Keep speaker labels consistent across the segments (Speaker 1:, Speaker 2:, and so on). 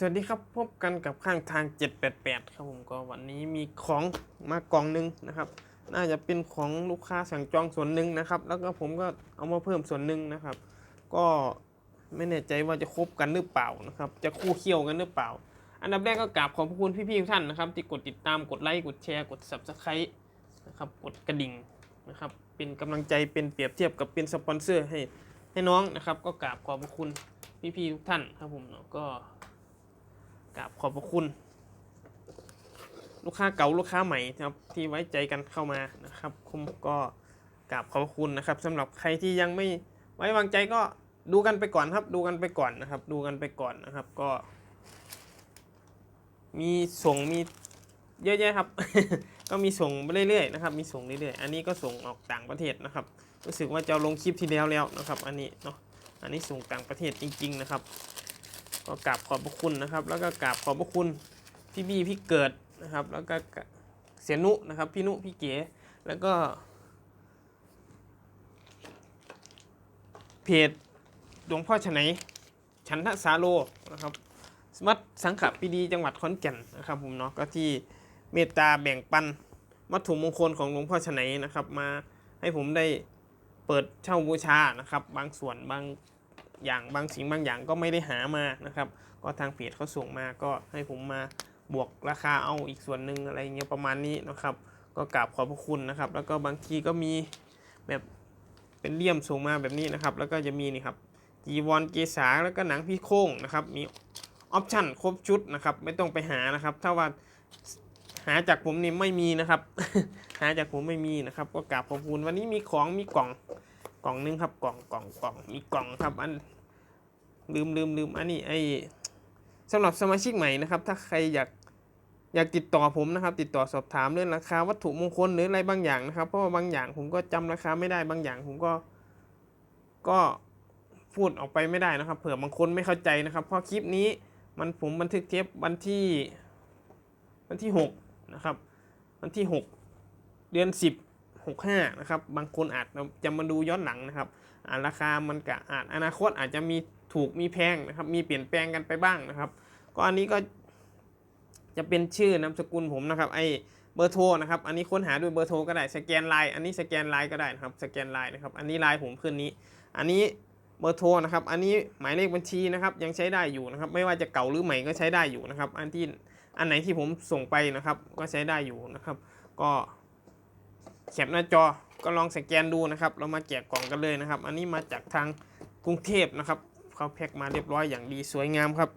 Speaker 1: สวัสดีครับพบกันกับข้างทาง 788 ครับผมก็วันนี้มีของมากล่องหนึงนะครับ น่าจะเป็นของลูกค้าสั่งจองส่วนหนึ่งนะครับ แล้วก็ผมก็เอามาเพิ่มส่วนหนึ่งนะครับ ก็ไม่แน่ใจว่าจะครบกันหรือเปล่านะครับ จะคู่เคี่ยวกันหรือเปล่า อันดับแรกก็กราบขอบพระคุณพี่ๆทุกท่านนะครับที่กดติดตามกดไลค์กดแชร์กด subscribe นะครับกดกระดิ่งนะครับเป็นกำลังใจเป็นเปรียบเทียบกับเป็นสปอนเซอร์ให้ให้น้องนะครับ ก็กราบขอบพระคุณพี่ๆทุกท่านครับผมเนาะก็ กราบขอบพระคุณ ลูกค้าเก่าลูกค้าใหม่นะครับที่ไว้ใจกันเข้ามานะครับผมก็กราบขอบพระคุณนะครับสำหรับใครที่ยังไม่ไว้วางใจก็ดูกันไปก่อนครับ ดูกันไปก่อนนะครับ ดูกันไปก่อนนะครับก็ มีส่งมีเยอะแยะครับ ก็มีส่งไปเรื่อยๆนะครับ มีส่งเรื่อยๆ อันนี้ก็ส่งออกต่างประเทศนะครับ รู้สึกว่าจะลงคลิปที่แล้วแล้วนะครับ อันนี้เนาะ อันนี้ส่งต่างประเทศจริง ๆ นะครับ ก็กราบขอบพระคุณนะครับ แล้วก็กราบขอบพระคุณพี่บี้พี่เกิดนะครับ แล้วก็เสียนุนะครับ พี่นุพี่เก๋แล้วก็เพจหลวงพ่อชนัยฉันทสาโลนะครับสมัตสังขปีดีจังหวัดขอนแก่นนะครับผมเนาะก็ที่เมตตาแบ่งปันวัตถุมงคลของหลวงพ่อชนัยนะครับ มาให้ผมได้เปิดเช่าบูชานะครับ บางส่วนบาง อย่างบางสิ่งบางอย่างก็ไม่ได้หามานะครับ ก็ทางเพจเขาส่งมาก็ให้ผมมาบวกราคาเอาอีกส่วนหนึ่งอะไรเงี้ยประมาณนี้นะครับ ก็กราบขอบพระคุณนะครับ แล้วก็บางทีก็มีแบบเป็นเลี่ยมส่งมาแบบนี้นะครับ แล้วก็จะมีนี่ครับจีวรเกษาแล้วก็หนังพี่โค้งนะครับ มีออปชั่นครบชุดนะครับ ไม่ต้องไปหานะครับ ถ้าว่าหาจากผมนี่ไม่มีนะครับ หาจากผมไม่มีนะครับ ก็กราบขอบคุณวันนี้มีของมีกล่อง กล่องหนึงครับกล่องกล่องกล่องมีกล่องครับอันลืมลืมลืมอันนี้ไอสำหรับสมาชิกใหม่นะครับ ถ้าใครอยากอยากติดต่อผมนะครับ ติดต่อสอบถามเรื่องราคาวัตถุมงคลหรืออะไรบางอย่างนะครับ เพราะว่าบางอย่างผมก็จำราคาไม่ได้บางอย่าง ผมก็ ก็พูดออกไปไม่ได้นะครับ เผื่อบางคนไม่เข้าใจนะครับ เพราะคลิปนี้มันผมบันทึกเทปวันที่วันที่หกนะครับ วันที่หกเดือนสิบ 65นะครับบางคนอาจจะมาดูย้อนหลังนะครับราคามันก็อาจอนาคตอาจจะมีถูกมีแพงนะครับมีเปลี่ยนแปลงกันไปบ้างนะครับก็อันนี้ก็จะเป็นชื่อนามสกุลผมนะครับไอเบอร์โทรนะครับ อันนี้ค้นหาด้วยเบอร์โทรก็ได้ สแกนไลน์อันนี้สแกนไลน์ก็ได้นะครับ สแกนไลน์นะครับ อันนี้ไลน์ผมขึ้นนี้ อันนี้เบอร์โทรนะครับ อันนี้หมายเลขบัญชีนะครับ ยังใช้ได้อยู่นะครับ ไม่ว่าจะเก่าหรือใหม่ก็ใช้ได้อยู่นะครับ อันที่ อันไหนที่ผมส่งไปนะครับ ก็ใช้ได้อยู่นะครับ ก็ แคปหน้าจอก็ลองสแกนดูนะครับ เรามาแกะกล่องกันเลยนะครับ อันนี้มาจากทางกรุงเทพนะครับเขาแพ็คมาเรียบร้อยอย่างดีสวยงามครับ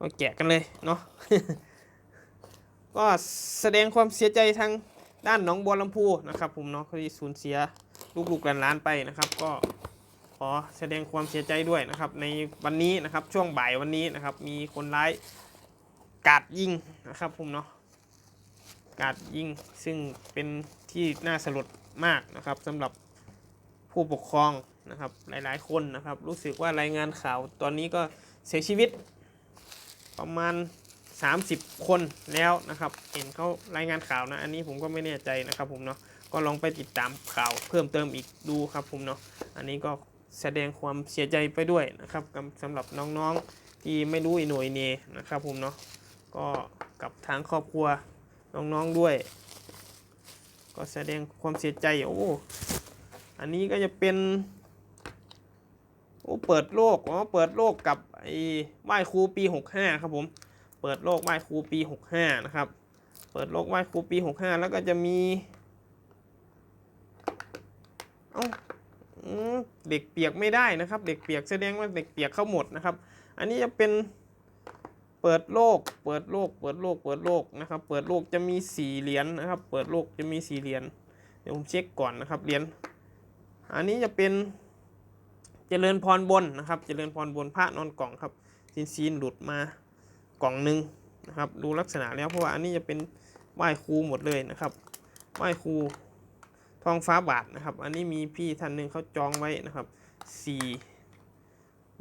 Speaker 1: ก็แกะกันเลยเนาะก็แสดงความเสียใจทางด้านหนองบัวลำพูนะครับ ผมเนาะที่สูญเสียลูกๆหลานๆไปนะครับ ก็ขอแสดงความเสียใจด้วยนะครับ ในวันนี้นะครับช่วงบ่ายวันนี้นะครับ มีคนร้ายกาดยิงนะครับ ผมเนาะ การยิงซึ่งเป็นที่น่าสลดมากนะครับสำหรับผู้ปกครองนะครับหลายๆ คนนะครับ รู้สึกว่ารายงานข่าวตอนนี้ก็เสียชีวิตประมาณ 30 คนแล้วนะครับ เห็นเขารายงานข่าวนะ อันนี้ผมก็ไม่แน่ใจนะครับผมเนาะก็ลองไปติดตามข่าวเพิ่มเติมอีกดูครับผมเนาะอันนี้ก็แสดงความเสียใจไปด้วยนะครับสำหรับน้องๆที่ไม่รู้อีหน่วยเนนะครับผมเนาะก็กับทางครอบครัว น้องๆด้วย ก็แสดงความเสียใจโอ้อันนี้ก็จะเป็นโอ้เปิดโลกอ๋อเปิดโลกกับไอ้ไหว้ครูปี 65 ครับผม เปิดโลกไหว้ครูปี 65 นะครับ เปิดโลกไหว้ครูปี 65 แล้วก็จะมีเอ้าเด็กเปียกไม่ได้นะครับ เด็กเปียกแสดงว่าเด็กเปียกเข้าหมดนะครับ อันนี้จะเป็น เปิดโลก เปิดโลก เปิดโลก เปิดโลกนะครับ เปิดโลกจะมีสี่เหรียญนะครับ เปิดโลกจะมีสี่เหรียญ เดี๋ยวผมเช็คก่อนนะครับ เหรียญ อันนี้จะเป็นเจริญพรบนนะครับ เจริญพรบนพระนอนกล่องครับซีนซีนหลุดมากล่องหนึ่งนะครับ ดูลักษณะแล้วเพราะว่าอันนี้จะเป็นไหว้ครูหมดเลยนะครับไหว้ครูทองฟ้าบาทนะครับ อันนี้มีพี่ท่านหนึ่งเขาจองไว้นะครับสี่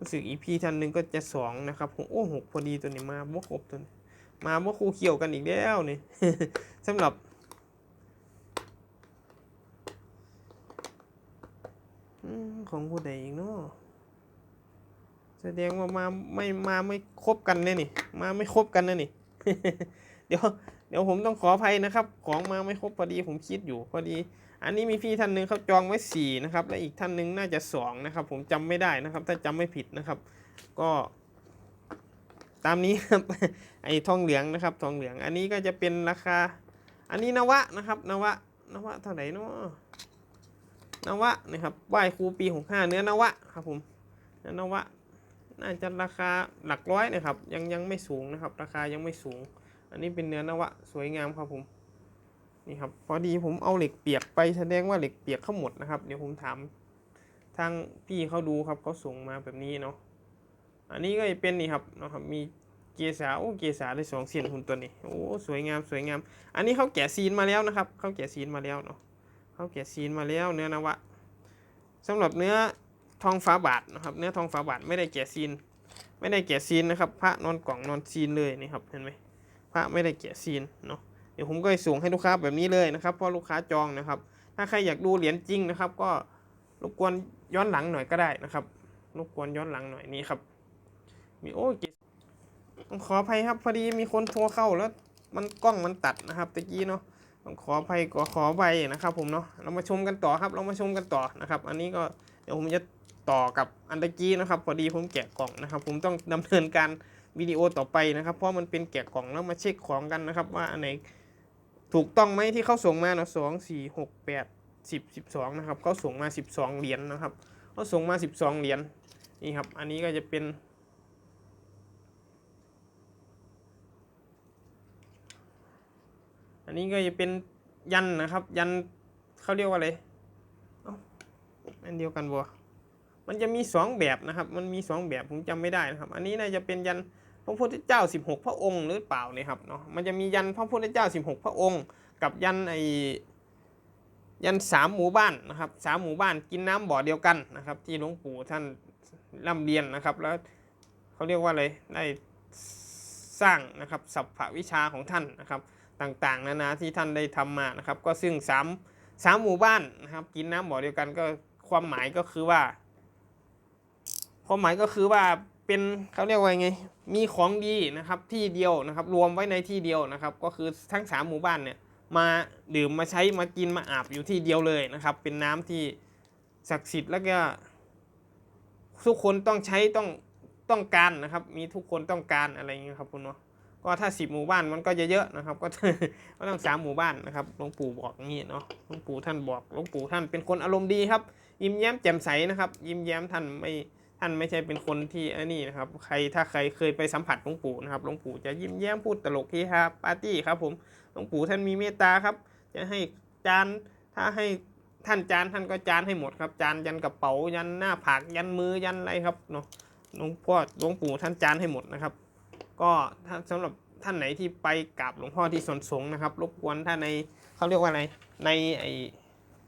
Speaker 1: รู้สึกอีพีท่านหนึ่งก็จะสองนะครับผมโอ้หกพอดีตัวนี้มาบ่ครบตัวนี้มาบ่คู่เกี่ยวกันอีกแล้วนี่สำหรับอของผู้ใดอีกเนาะแสดงว่ามาไม่มาไม่ครบกันเนี่ยนี่ มาไม่ครบกันนะนี่ เดี๋ยว เดี๋ยวผมต้องขออภัยนะครับ ของมาไม่ครบพอดีผมคิดอยู่พอดี อันนี้มีพี่ท่านหนึ่งเขาจองไว้สี่นะครับและอีกท่านหนึ่งน่าจะสองนะครับผมจำไม่ได้นะครับ ถ้าจำไม่ผิดนะครับ ก็ ตามนี้ครับไอ้ทองเหลืองนะครับ ทองเหลือง อันนี้ก็จะเป็นราคา อันนี้นวะนะครับ นวะนวะเท่าไหร่เนาะนวะนะครับไหว้ครูปีหกห้าเนื้อนวะครับผมเนื้อนวะน่าจะราคาหลักร้อยนะครับ ยังยังไม่สูงนะครับ ราคายังไม่สูง อันนี้เป็นเนื้อนวะ สวยงามครับผม นี่ครับพอดีผมเอาเหล็กเปียกไปแสดงว่าเหล็กเปียกเขาหมดนะครับ เดี๋ยวผมถามทางพี่เขาดูครับเขาส่งมาแบบนี้เนาะอันนี้ก็จะเป็นนี่ครับนะครับมีเกสาโอ้เกสาได้สองเสียนหุ่นตัวนี้โอ้สวยงามสวยงาม อันนี้เขาแกะซีนมาแล้วนะครับเขาแกะซีนมาแล้วเนาะเขาแกะซีนมาแล้วเนื้อนวะสำหรับเนื้อทองฟ้าบาทนะครับ เนื้อทองฟ้าบาทไม่ได้แกะซีน ไม่ได้แกะซีนนะครับ พระนอนกล่องนอนซีนเลยนี่ครับเห็นไหมพระไม่ได้แกะซีนเนาะ ดี๋ยวผมก็จะส่งให้ลูกค้าแบบนี้เลยนะครับเพราะลูกค้าจองนะครับ ถ้าใครอยากดูเหรียญจริงนะครับ ก็รบกวนย้อนหลังหน่อยก็ได้นะครับรบกวนย้อนหลังหน่อยนี่ครับ มีโอ้เกต้องขออภัยครับพอดีมีคนโทรเข้าแล้วมันกล้องมันตัดนะครับตะกี้เนาะต้องขออภัยก็ขอไปนะครับ ผมเนาะเรามาชมกันต่อครับ เรามาชมกันต่อนะครับ อันนี้ก็เดี๋ยวผมจะต่อกับอันตะกี้นะครับ พอดีผมแกะกล่องนะครับ ผมต้องดำเนินการวิดีโอต่อไปนะครับ เพราะมันเป็นแกะกล่องแล้วมาเช็คของกันนะครับ ว่าอันไหน ถูกต้องไหมที่เขาส่งมาเนาะสองสี่หกแปดสิบสิบสองนะครับเขาส่งมาสิบสองเหรียญนะครับเขาส่งมาสิบสองเหรียญนี่ครับ อันนี้ก็จะเป็นอันนี้ก็จะเป็นยันนะครับ ยันเขาเรียกว่าอะไรเอ้าอันเดียวกันบัวมันจะมีสองแบบนะครับ มันมีสองแบบผมจำไม่ได้นะครับ อันนี้น่าจะเป็นยัน พระพุทธเจ้า 16 พระองค์หรือเปล่าเนี่ยครับเนาะมันจะมียันพระพุทธเจ้า 16 พระองค์ กับยันไอยันสามหมู่บ้านนะครับสามหมู่บ้านกินน้ำบ่อเดียวกันนะครับ ที่หลวงปู่ท่านร่ำเรียนนะครับ แล้วเขาเรียกว่าอะไรได้สร้างนะครับสัพพวิชาของท่านนะครับต่างๆนานาที่ท่านได้ทำมานะครับ ก็ซึ่งสามสามหมู่บ้านนะครับ กินน้ำบ่อเดียวกันก็ความหมายก็คือว่า ความหมายก็คือว่า เป็นเขาเรียกว่าไง มีของดีนะครับที่เดียวนะครับ รวมไว้ในที่เดียวนะครับ ก็คือทั้งสามหมู่บ้านเนี่ยมาดื่มมาใช้มากินมาอาบอยู่ที่เดียวเลยนะครับ เป็นน้ำที่ศักดิ์สิทธิ์แล้วก็ทุกคนต้องใช้ต้องต้องการนะครับ มีทุกคนต้องการอะไรอย่างเงี้ยครับคุณเนาะก็ถ้าสิบหมู่บ้านมันก็จะเยอะนะครับ ก็ก็ต้องสามหมู่บ้านนะครับหลวงปู่บอกงนี้เนาะหลวงปู่ท่านบอกหลวงปู่ท่านเป็นคนอารมณ์ดีครับ ยิ้มแย้มแจ่มใสนะครับ ยิ้มแย้มท่านไม่ ท่านไม่ใช่เป็นคนที่อันนี้นะครับ ใครถ้าใครเคยไปสัมผัสหลวงปู่นะครับหลวงปู่จะยิ้มแย้มพูดตลกเฮฮาปาร์ตี้ครับผมหลวงปู่ท่านมีเมตตาครับ จะให้จานถ้าให้ท่านจานท่านก็จานให้หมดครับ จานยันกระเป๋ายันหน้าผากยันมือยันอะไรครับเนาะหลวงพ่อหลวงปู่ท่านจานให้หมดนะครับ ก็ถ้าสำหรับท่านไหนที่ไปกราบหลวงพ่อที่สวนสงฆ์นะครับรบกวนถ้าในเขาเรียกว่าอะไรในไอ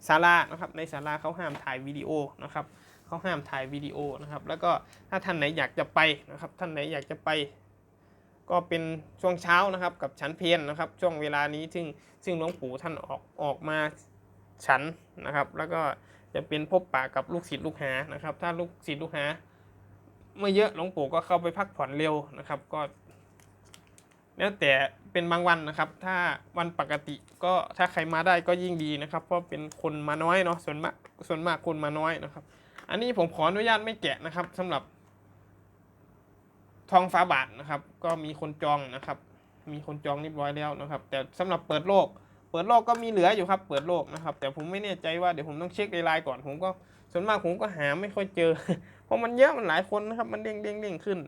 Speaker 1: ศาลานะครับในศาลาเขาห้ามถ่ายวิดีโอนะครับ เขาห้ามถ่ายวิดีโอนะครับ แล้วก็ถ้าท่านไหนอยากจะไปนะครับ ท่านไหนอยากจะไป ก็เป็นช่วงเช้านะครับกับฉันเพลนะครับ ช่วงเวลานี้ซึ่งซึ่งหลวงปู่ท่านออกออกมาฉันนะครับ แล้วก็จะเป็นพบปะกับลูกศิษย์ลูกหานะครับ ถ้าลูกศิษย์ลูกหาไม่เยอะหลวงปู่ก็เข้าไปพักผ่อนเร็วนะครับ ก็แล้วแต่เป็นบางวันนะครับ ถ้าวันปกติก็ถ้าใครมาได้ก็ยิ่งดีนะครับ เพราะเป็นคนมาน้อยเนาะส่วนมากส่วนมากคนมาน้อยนะครับ อันนี้ผมขออนุญาตไม่แกะนะครับสำหรับ ทองฟ้าบาทนะครับ ก็มีคนจองนะครับ มีคนจองเรียบร้อยแล้วนะครับ แต่สำหรับเปิดโลก เปิดโลกก็มีเหลืออยู่ครับ เปิดโลกนะครับ แต่ผมไม่แน่ใจว่าเดี๋ยวผมต้องเช็คในไลน์ก่อนผมก็ส่วนมากผมก็หาไม่ค่อยเจอ เพราะมันเยอะมันหลายคนนะครับ มันเด้งเด้งเด้งขึ้น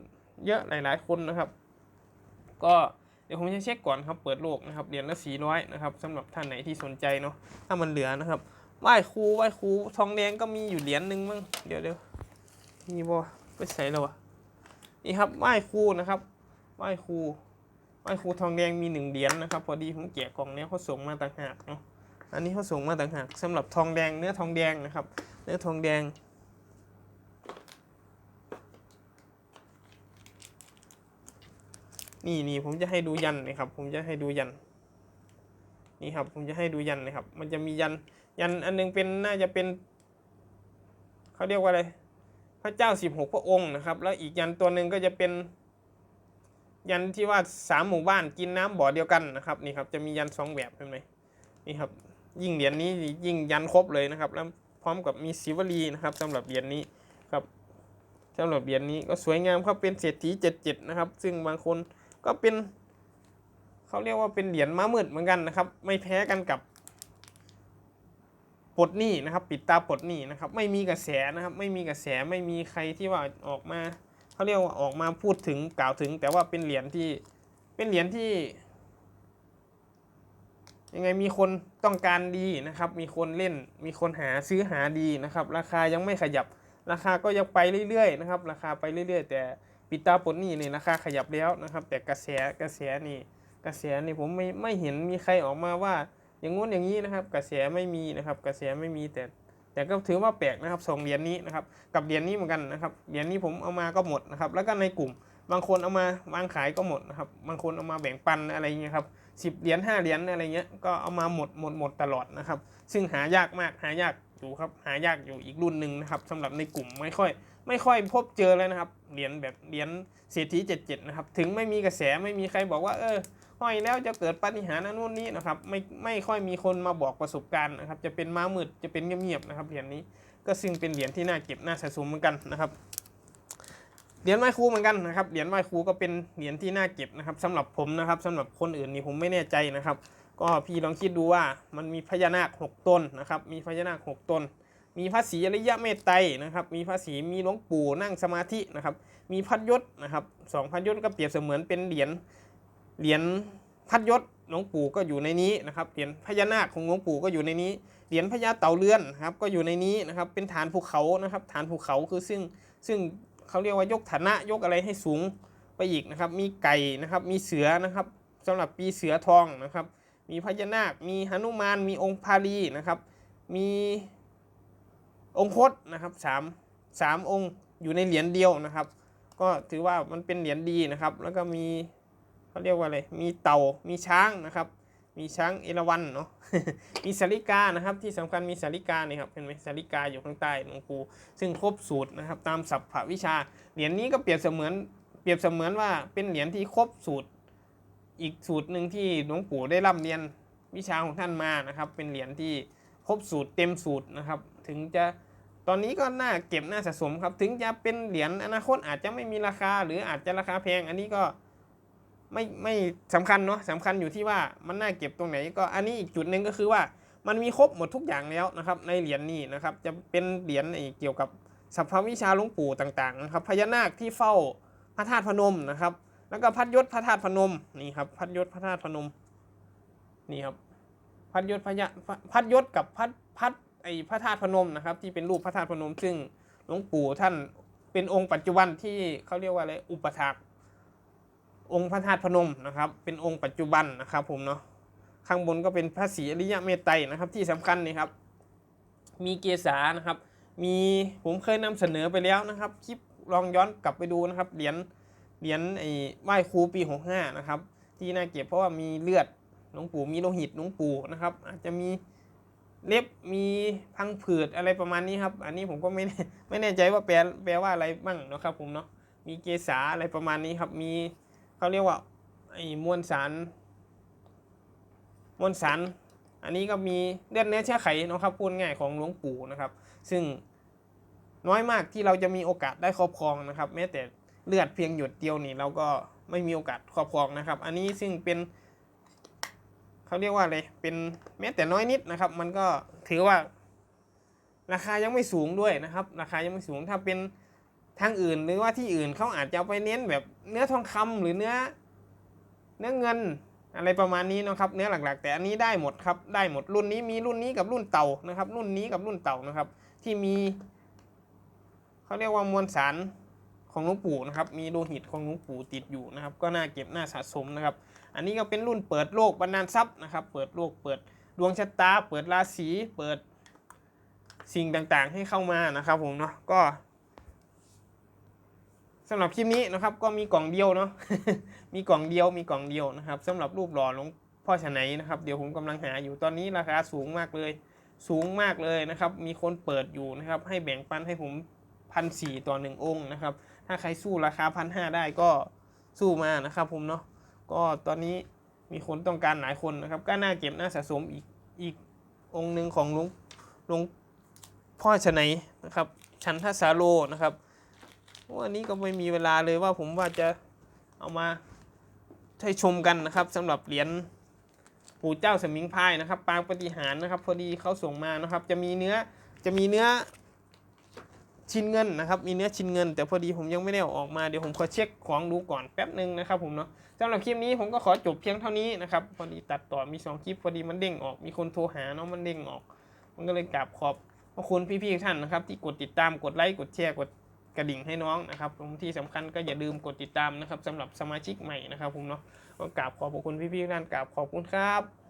Speaker 1: เยอะหลายๆคนนะครับ ก็เดี๋ยวผมจะเช็คก่อนครับ เปิดโลกนะครับเหรียญละสี่ร้อยนะครับสำหรับท่านไหนที่สนใจเนาะถ้ามันเหลือนะครับ ไหว้ครูไหว้ครูทองแดงก็มีอยู่เหรียญหนึ่งมั้งเดี๋ยวเดี๋ยวมีบ่ไปใส่แล้ววะนี่ครับไหว้ครูนะครับไหว้ครูไหว้ครูทองแดงมีหนึ่งเหรียญนะครับ พอดีผมแกะกล่องเนี้ยเขาส่งมาต่างหากเนาะอันนี้เขาส่งมาต่างหากสำหรับทองแดงเนื้อทองแดงนะครับ เนื้อทองแดงนี่นี่ผมจะให้ดูยันนะครับ ผมจะให้ดูยัน นี่ครับ ผมจะให้ดูยันนะครับ มันจะมียัน ยันอันหนึงเป็นน่าจะเป็นเขาเรียกว่าอะไรพระเจ้าสิบหกพระองค์นะครับ แล้วอีกยันตัวหนึ่งก็จะเป็น ยันที่ว่าสามหมู่บ้านกินน้ำบ่อเดียวกันนะครับนี่ครับจะมียันสองแบบเห็นไหมนี่ครับยิ่งเหรียญนี้ยิ่งยันครบเลยนะครับ แล้วพร้อมกับมีศิวลีนะครับสำหรับเหรียญนี้ครับสำหรับเหรียญนี้ก็สวยงามครับเป็นเศรษฐีเจ็ดเจ็ดนะครับ ซึ่งบางคนก็เป็นเขาเรียกว่าเป็นเหรียญม้ามืดเหมือนกันนะครับ ไม่แพ้กันกับ ปลดหนี้นะครับ ปิดตาปลดหนี้นะครับ ไม่มีกระแสนะครับ ไม่มีกระแสไม่มีใครที่ว่าออกมาเขาเรียกว่าออกมาพูดถึงกล่าวถึง แต่ว่าเป็นเหรียญที่เป็นเหรียญที่ ยังไงมีคนต้องการดีนะครับ มีคนเล่นมีคนหาซื้อหาดีนะครับ ราคายังไม่ขยับราคาก็ยังไปเรื่อยๆนะครับ ราคาไปเรื่อย ๆ แต่ปิดตาปลดหนี้เนี่ยราคาขยับแล้วนะครับ แต่กระแสกระแสนี่กระแสนี่ผมไม่ไม่เห็นมีใครออกมาว่า อย่างงู้นอย่างนี้นะครับ กระแสไม่มีนะครับ กระแสไม่มีแต่แต่ก็ถือว่าแปลกนะครับสองเหรียญนี้นะครับกับเหรียญนี้เหมือนกันนะครับเหรียญนี้ผมเอามาก็หมดนะครับแล้วก็ในกลุ่มบางคนเอามาวางขายก็หมดนะครับบางคนเอามาแบ่งปันอะไรเงี้ยครับสิบเหรียญห้าเหรียญอะไรเงี้ยก็เอามาหมดหมดหมดตลอดนะครับ ซึ่งหายากมากหายากอยู่ครับหายากอยู่อีกรุ่นหนึ่งนะครับสำหรับในกลุ่มไม่ค่อย ไม่ค่อยพบเจอเลยนะครับเหรียญแบบเหรียญเศรษฐีเจ็ดเจ็ดนะครับถึงไม่มีกระแสไม่มีใครบอกว่าเออ ห้อยแล้วจะเกิดปาฏิหาริย์นั่นนู่นนี้นะครับไม่ไม่ค่อยมีคนมาบอกประสบการณ์นะครับจะเป็นม้ามืดจะเป็นเงียบๆนะครับเหรียญนี้ก็ซึ่งเป็นเหรียญที่น่าเก็บน่าสะสมเหมือนกันนะครับเหรียญไหว้ครูเหมือนกันนะครับเหรียญไหว้ครูก็เป็นเหรียญที่น่าเก็บนะครับสำหรับผมนะครับสำหรับคนอื่นนี่ผมไม่แน่ใจนะครับ ก็พี่ลองคิดดูว่ามันมีพญานาคหกตนนะครับมีพญานาคหกตนมีพระศรีอริยะเมตไตรนะครับ มีพระศรีมีหลวงปู่นั่งสมาธินะครับ มีพัดยศนะครับสองพัดยศก็เปรียบเสมือนเป็นเหรียญ เหรียญพัดยศหลวงปู่ก็อยู่ในนี้นะครับเหรียญพญานาคของหลวงปู่ก็อยู่ในนี้เหรียญพญาเต่าเรือนครับก็อยู่ในนี้นะครับเป็นฐานภูเขานะครับฐานภูเขาคือซึ่งซึ่งเขาเรียกว่ายกฐานะยกอะไรให้สูงไปอีกนะครับ มีไก่นะครับมีเสือนะครับสำหรับปีเสือทองนะครับ มีพญานาค มีหนุมาน มีองค์พาลีนะครับ มีองค์คตนะครับสามสามองค์อยู่ในเหรียญเดียวนะครับ ก็ถือว่ามันเป็นเหรียญดีนะครับ แล้วก็มี เขาเรียกว่าอะไร มีเต่า มีช้างนะครับ มีช้างเอราวัณเนาะ มีสาริกานะครับ ที่สำคัญมีสาริกาเนี่ยครับเห็นไหมสาริกาอยู่ข้างใต้หลวงปู่ซึ่งครบสูตรนะครับตามศัพท์วิชา เหรียญนี้ก็เปรียบเสมือน เปรียบเสมือนว่าเป็นเหรียญที่ครบสูตร อีกสูตรหนึ่งที่หลวงปู่ได้ร่ำเรียนวิชาของท่านมานะครับ เป็นเหรียญที่ครบสูตรเต็มสูตรนะครับ ถึงจะตอนนี้ก็น่าเก็บน่าสะสมครับ ถึงจะเป็นเหรียญอนาคตอาจจะไม่มีราคา หรืออาจจะราคาแพง อันนี้ก็ ไม่ไม่สำคัญเนาะสำคัญอยู่ที่ว่ามันน่าเก็บตรงไหน ก็อันนี้อีกจุดหนึ่งก็คือว่ามันมีครบหมดทุกอย่างแล้วนะครับ ในเหรียญนี้นะครับ จะเป็นเหรียญไอ้เกี่ยวกับสัพพวิชาหลวงปู่ต่างๆนะครับพญานาคที่เฝ้าพระธาตุพนมนะครับ แล้วก็พัดยศพระธาตุพนมนี่ครับพัดยศพระธาตุพนมนี่ครับพัดยศพญาพัดยศกับพัดพัดไอ้พระธาตุพนมนะครับ ที่เป็นรูปพระธาตุพนม ซึ่งหลวงปู่ท่านเป็นองค์ปัจจุบันที่เขาเรียกว่าอะไรอุปถาก องค์พระธาตุพนมนะครับ เป็นองค์ปัจจุบันนะครับผมเนาะข้างบนก็เป็นพระศรีอริยะเมตไตรนะครับ ที่สำคัญนี่ครับ มีเกษานะครับ มีผมเคยนำเสนอไปแล้วนะครับคลิปลองย้อนกลับไปดูนะครับเหรียญเหรียญไอ้ไหว้ครูปี65นะครับ ที่น่าเก็บเพราะว่ามีเลือดหลวงปู่มีโลหิตหลวงปู่นะครับ อาจจะมีเล็บมีพังผืดอะไรประมาณนี้ครับ อันนี้ผมก็ไม่แน่ไม่แน่ใจว่าแปลแปลว่าอะไรบ้างนะครับผมเนาะมีเกษาอะไรประมาณนี้ครับมี เขาเรียกว่าไอ้มวลสาร มวลสาร อันนี้ก็มีเลือดเนื้อเชื้อไขนะครับพูดง่ายของหลวงปู่นะครับ ซึ่งน้อยมากที่เราจะมีโอกาสได้ครอบครองนะครับ แม้แต่เลือดเพียงหยดเดียวนี่เราก็ไม่มีโอกาสครอบครองนะครับ อันนี้ซึ่งเป็นเขาเรียกว่าอะไรเป็นแม้แต่น้อยนิดนะครับ มันก็ถือว่าราคายังไม่สูงด้วยนะครับ ราคายังไม่สูงถ้าเป็น ทางอื่นหรือว่าที่อื่นเขาอาจจะไปเน้นแบบเนื้อทองคำหรือเนื้อ เนื้อเงินอะไรประมาณนี้นะครับ เนื้อหลักๆ แต่อันนี้ได้หมดครับได้หมดรุ่นนี้มีรุ่นนี้กับรุ่นเต่านะครับ รุ่นนี้กับรุ่นเต่านะครับ ที่มีเขาเรียกว่ามวลสารของหลวงปู่นะครับ มีโลหิตของหลวงปู่ติดอยู่นะครับ ก็น่าเก็บน่าสะสมนะครับ อันนี้ก็เป็นรุ่นเปิดโลกบรรณาทรัพย์นะครับ เปิดโลกเปิดดวงชะตา เปิดราศีเปิดสิ่งต่างๆ ให้เข้ามานะครับผมเนาะก็ สำหรับคลิปนี้นะครับก็มีกล่องเดียวเนาะ มีกล่องเดียวมีกล่องเดียวนะครับสำหรับรูปหล่อหลวงพ่อชนัยนะครับเดี๋ยวผมกำลังหาอยู่ตอนนี้ราคาสูงมากเลย สูงมากเลยนะครับ มีคนเปิดอยู่นะครับ ให้แบ่งปันให้ผมพันสี่ต่อหนึ่งองค์นะครับ ถ้าใครสู้ราคาพันห้าได้ก็สู้มานะครับผมเนาะก็ตอนนี้มีคนต้องการหลายคนนะครับ ก็น่าเก็บน่าสะสมอีกอีกองค์หนึ่งของหลวงหลวงพ่อชนัยนะครับ ชันทสาโลนะครับ วันนี้ก็ไม่มีเวลาเลยว่าผมว่าจะเอามาให้ชมกันนะครับสำหรับเหรียญปู่เจ้าสมิงพายนะครับ ปางปฏิหารนะครับ พอดีเขาส่งมานะครับ จะมีเนื้อจะมีเนื้อชิ้นเงินนะครับ มีเนื้อชิ้นเงิน แต่พอดีผมยังไม่ได้ออกมาเดี๋ยวผมขอเช็คของดูก่อนแป๊บหนึ่งนะครับผมเนาะสำหรับคลิปนี้ผมก็ขอจบเพียงเท่านี้นะครับพอดีตัดต่อมีสองคลิปพอดีมันเด้งออกมีคนโทรหาเนาะมันเด้งออก มันก็เลยกราบขอบพระคุณพี่ๆทุกท่านนะครับที่กดติดตามกดไลค์กดแชร์กด กระดิ่งให้น้องนะครับผมที่สำคัญก็อย่าลืมกดติดตามนะครับสำหรับสมาชิกใหม่นะครับผมเนาะก็กราบขอบคุณพี่ๆท่านกราบขอบคุณครับ